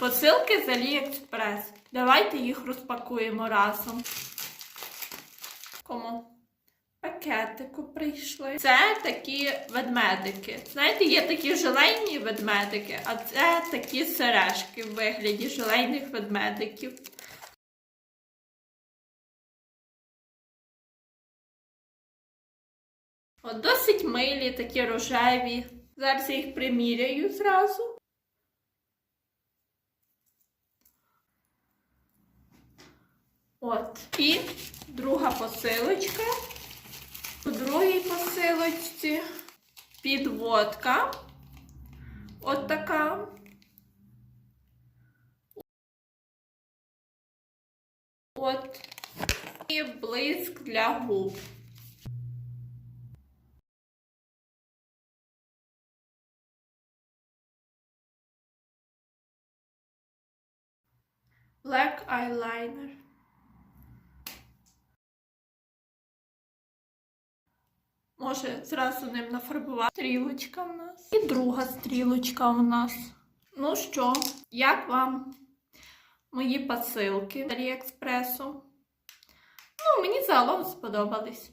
Посилки з Аліекспрес. Давайте їх розпакуємо разом. Кому? Пакетику прийшли. Це такі ведмедики. Знаєте, є такі желейні ведмедики, а це такі сережки в вигляді желейних ведмедиків. От досить милі, такі рожеві. Зараз я їх приміряю зразу. От. І друга посилочка. У другій посилочці підводка. От така. От. І блиск для губ. Black eyeliner. Може, зразу ним нафарбувати. Стрілочка в нас. І друга стрілочка в нас. Ну що, як вам мої посилки з Аліекспресу? Ну, мені загалом сподобались.